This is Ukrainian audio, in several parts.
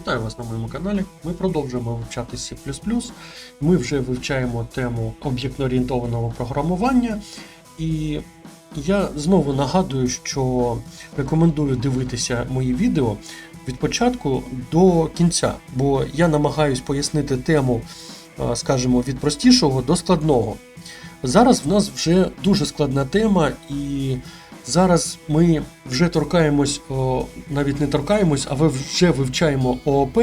Вітаю вас на моєму каналі. Ми продовжуємо вивчати C++. Ми вже вивчаємо тему об'єктно-орієнтованого програмування. І я знову нагадую, що рекомендую дивитися мої відео від початку до кінця, бо я намагаюсь пояснити тему, скажімо, від простішого до складного. Зараз в нас вже дуже складна тема, і зараз ми вже торкаємось, о, навіть не торкаємось, а ви вже вивчаємо ООП.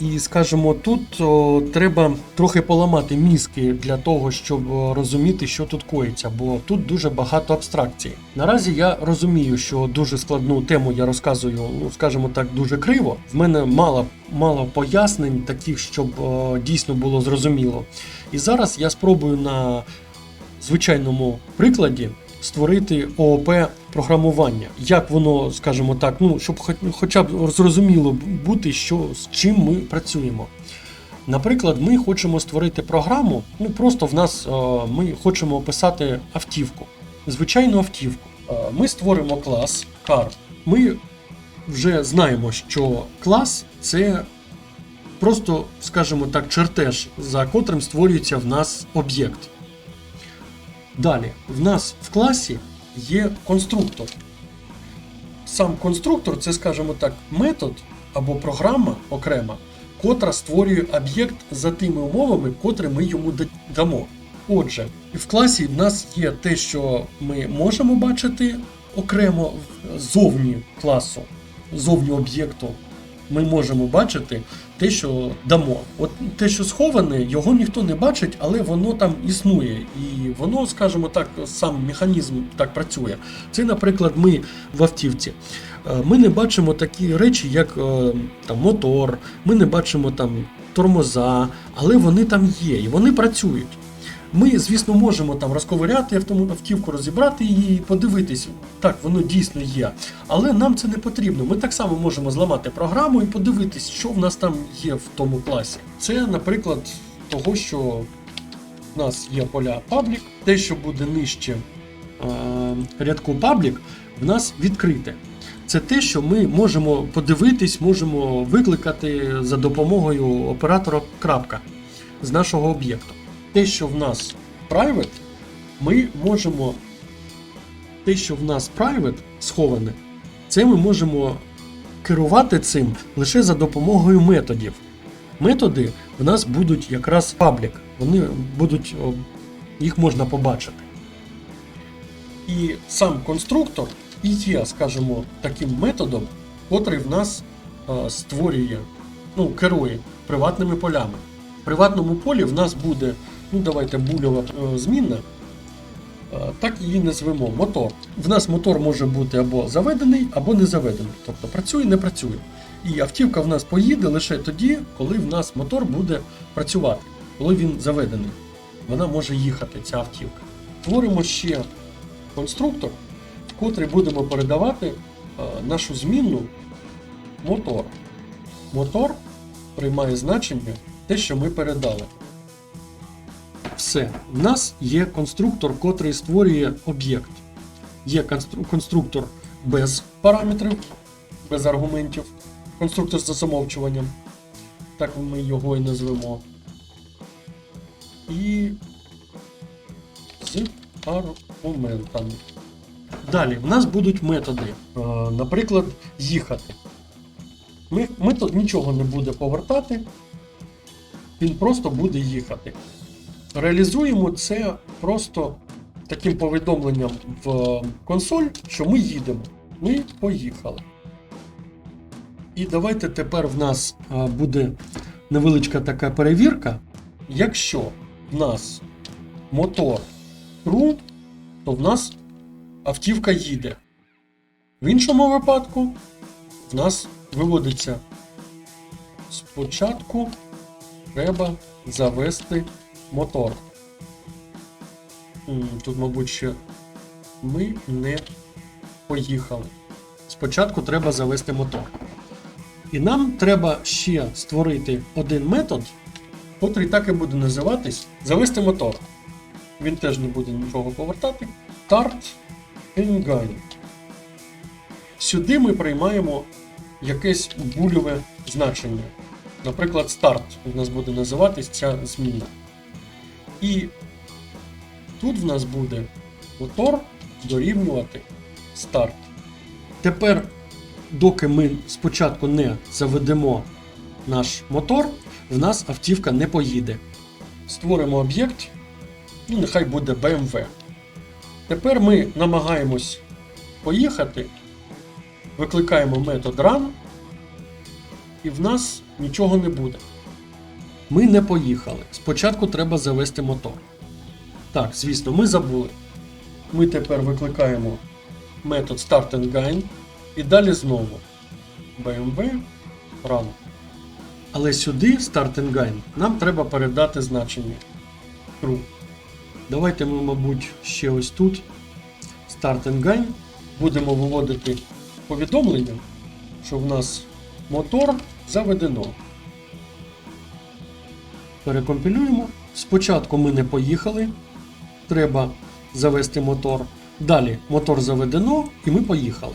І скажімо, тут о, треба трохи поламати мізки для того, щоб розуміти, що тут коїться, бо тут дуже багато абстракцій. Наразі я розумію, що дуже складну тему я розказую, ну скажімо так, дуже криво. В мене мало, мало пояснень, таких, щоб о, дійсно було зрозуміло. І зараз я спробую на звичайному прикладі створити ООП програмування. Як воно, скажімо так, ну щоб хоч- хоча б зрозуміло бути, що з чим ми працюємо. Наприклад, ми хочемо створити програму. Ну просто в нас е, ми хочемо описати автівку, звичайну автівку. Е, Ми створимо клас car. Ми вже знаємо, що клас це просто, скажімо так, чертеж, за котрим створюється в нас об'єкт. Далі, в нас в класі є конструктор. Сам конструктор це, скажімо так, метод або програма окрема, котра створює об'єкт за тими умовами, котрі ми йому дамо. Отже, в класі в нас є те, що ми можемо бачити окремо зовні класу, зовні об'єкту. Ми можемо бачити те, що дамо. От те, що сховане, його ніхто не бачить, але воно там існує. І воно, скажімо так, сам механізм так працює. Це, наприклад, ми в автівці. Е, Ми не бачимо такі речі, як е, там, мотор, ми не бачимо там тормоза, але вони там є і вони працюють. Ми, звісно, можемо там розковиряти автівку, розібрати її і подивитись, так, воно дійсно є. Але нам це не потрібно. Ми так само можемо зламати програму і подивитись, що в нас там є в тому класі. Це, наприклад, того, що в нас є поля паблік, те, що буде нижче е, рядку паблік, в нас відкрите. Це те, що ми можемо подивитись, можемо викликати за допомогою оператора крапка з нашого об'єкту. Те, що в нас private, ми можемо. Те, що в нас private сховане, це ми можемо керувати цим лише за допомогою методів. Методи в нас будуть якраз паблік, вони будуть, їх можна побачити. І сам конструктор і є, скажімо, таким методом, котрий в нас створює, ну, керує приватними полями. В приватному полі в нас буде, ну давайте бульова е, змінна, е, так її назвемо мотор. В нас мотор може бути або заведений, або не заведений. Тобто працює, не працює. І автівка в нас поїде лише тоді, коли в нас мотор буде працювати, коли він заведений. Вона може їхати, ця автівка. Творимо ще конструктор, в котрий будемо передавати е, нашу змінну мотор. Мотор приймає значення те, що ми передали. Все. В нас є конструктор, котрий створює об'єкт. Є конструктор без параметрів, без аргументів. Конструктор з замовчуванням. Так ми його і назвемо. І з аргументами. Далі, в нас будуть методи. Е, Наприклад, їхати. Метод нічого не буде повертати, він просто буде їхати. Реалізуємо це просто таким повідомленням в консоль, що ми їдемо. Ми поїхали. І давайте тепер в нас е, буде невеличка така перевірка. Якщо в нас мотор true, то в нас автівка їде. В іншому випадку в нас виводиться спочатку треба завести мотор. Тут, мабуть, ще ми не поїхали. Спочатку треба завести мотор. І нам треба ще створити один метод, котрий так і буде називатись завести мотор. Він теж не буде нічого повертати. Start engine. Сюди ми приймаємо якесь бульове значення. Наприклад, старт у нас буде називатись ця зміна. І тут в нас буде мотор дорівнювати старт. Тепер, доки ми спочатку не заведемо наш мотор, в нас автівка не поїде. Створимо об'єкт, ну нехай буде BMW. Тепер ми намагаємось поїхати, викликаємо метод run, і в нас нічого не буде. Ми не поїхали. Спочатку треба завести мотор. Так, звісно, ми забули. Ми тепер викликаємо метод start and gain і далі знову BMW run. Але сюди start and gain нам треба передати значення true. Давайте ми, мабуть, ще ось тут start and gain будемо виводити повідомлення, що в нас мотор заведено. Перекомпілюємо. Спочатку ми не поїхали. Треба завести мотор. Далі мотор заведено і ми поїхали.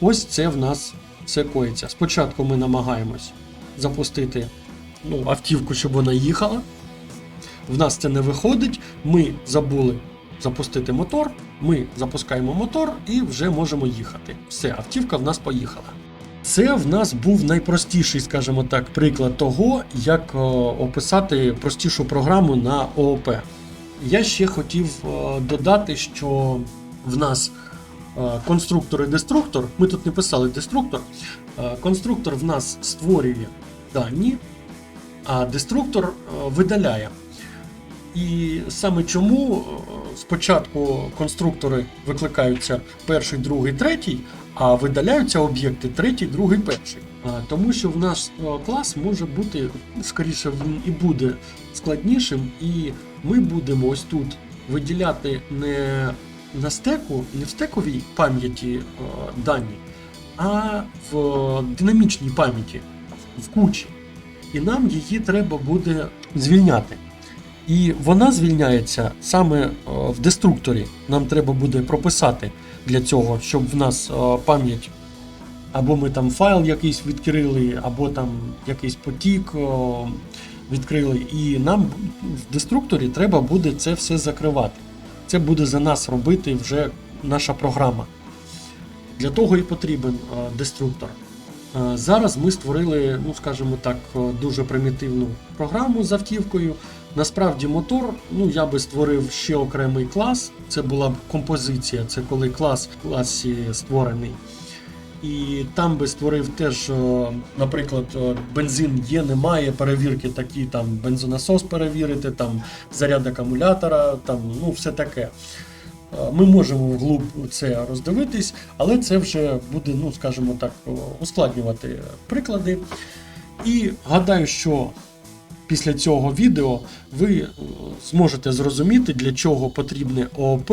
Ось це в нас все коїться. Спочатку ми намагаємось запустити ну, автівку, щоб вона їхала. В нас це не виходить. Ми забули запустити мотор. Ми запускаємо мотор і вже можемо їхати. Все, автівка в нас поїхала. Це в нас був найпростіший, скажімо так, приклад того, як е, описати простішу програму на ООП. Я ще хотів е, додати, що в нас е, конструктор і деструктор. Ми тут не писали деструктор. Конструктор в нас створює дані, а деструктор видаляє. І саме чому е, спочатку конструктори викликаються перший, другий, третій, а видаляються об'єкти третій, другий, перший. Тому що в наш е, клас може бути, скоріше він і буде складнішим, і ми будемо ось тут виділяти не на стеку, не в стековій пам'яті е, дані, а в динамічній пам'яті, в кучі. І нам її треба буде звільняти. І вона звільняється саме е, в деструкторі. Нам треба буде прописати для цього, щоб в нас е, пам'ять, або ми там файл якийсь відкрили, або там якийсь потік е, відкрили. І нам в деструкторі треба буде це все закривати. Це буде за нас робити вже наша програма. Для того і потрібен деструктор. Зараз ми створили, ну скажімо так, дуже примітивну програму з автівкою. Насправді мотор, ну я би створив ще окремий клас. Це була б композиція, це коли клас в класі створений. І там би створив теж, е, наприклад, бензин є, немає, перевірки такі, там бензонасос перевірити, там заряд акумулятора, там ну все таке. Е, Ми можемо вглуб це роздивитись, але це вже буде, ну скажімо так, ускладнювати приклади. І гадаю, що після цього відео ви е, зможете зрозуміти, для чого потрібне ООП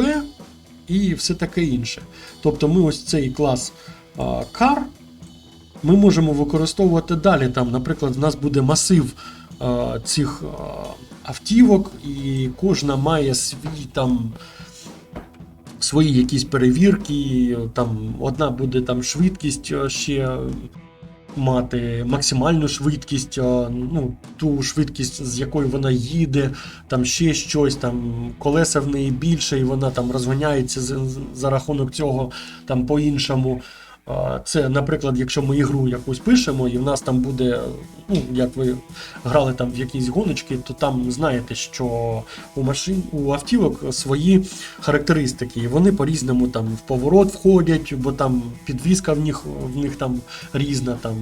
і все таке інше. Тобто ми ось цей клас car ми можемо використовувати далі. Там, наприклад, в нас буде масив цих автівок, і кожна має свій там. Свої якісь перевірки, там одна буде там швидкість е, ще мати, максимальну швидкість, е, ну, ту швидкість, з якою вона їде, там ще щось, там колеса в неї більше, і вона там розганяється за рахунок цього там по-іншому. Це, наприклад, якщо ми ігру якусь пишемо, і в нас там буде, ну, як ви грали там в якісь гоночки, то там знаєте, що у машин, у автівок свої характеристики, і вони по-різному там в поворот входять, бо там підвізка в них, в них там різна, там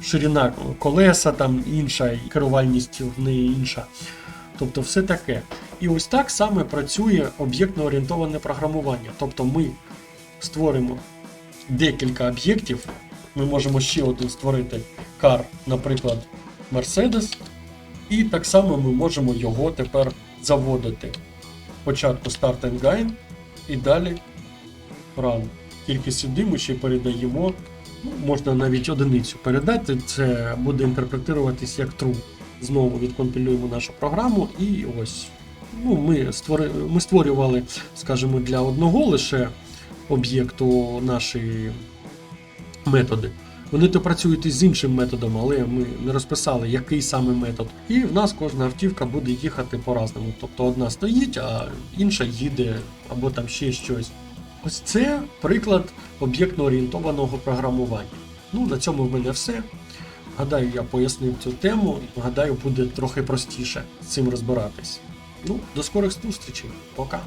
ширина колеса там інша, і керувальність в неї інша. Тобто все таке. І ось так саме працює об'єктно орієнтоване програмування. Тобто ми створимо декілька об'єктів. Ми можемо ще один створити car, наприклад, Mercedes. І так само ми можемо його тепер заводити. Спочатку start and gain і далі run. Тільки сюди ми ще передаємо, ну, можна навіть одиницю передати, це буде інтерпретуватись як true. Знову відкомпілюємо нашу програму і ось. Ну, ми, створи, ми створювали, скажімо, для одного лише об'єкту нашої методи. Вони то працюють із іншим методом, але ми не розписали, який саме метод. І в нас кожна автівка буде їхати по-разному. Тобто одна стоїть, а інша їде, або там ще щось. Ось це приклад об'єктно-орієнтованого програмування. Ну, на цьому в мене все. Гадаю, я пояснив цю тему. Гадаю, буде трохи простіше з цим розбиратись. Ну, до скорих зустрічей. Пока.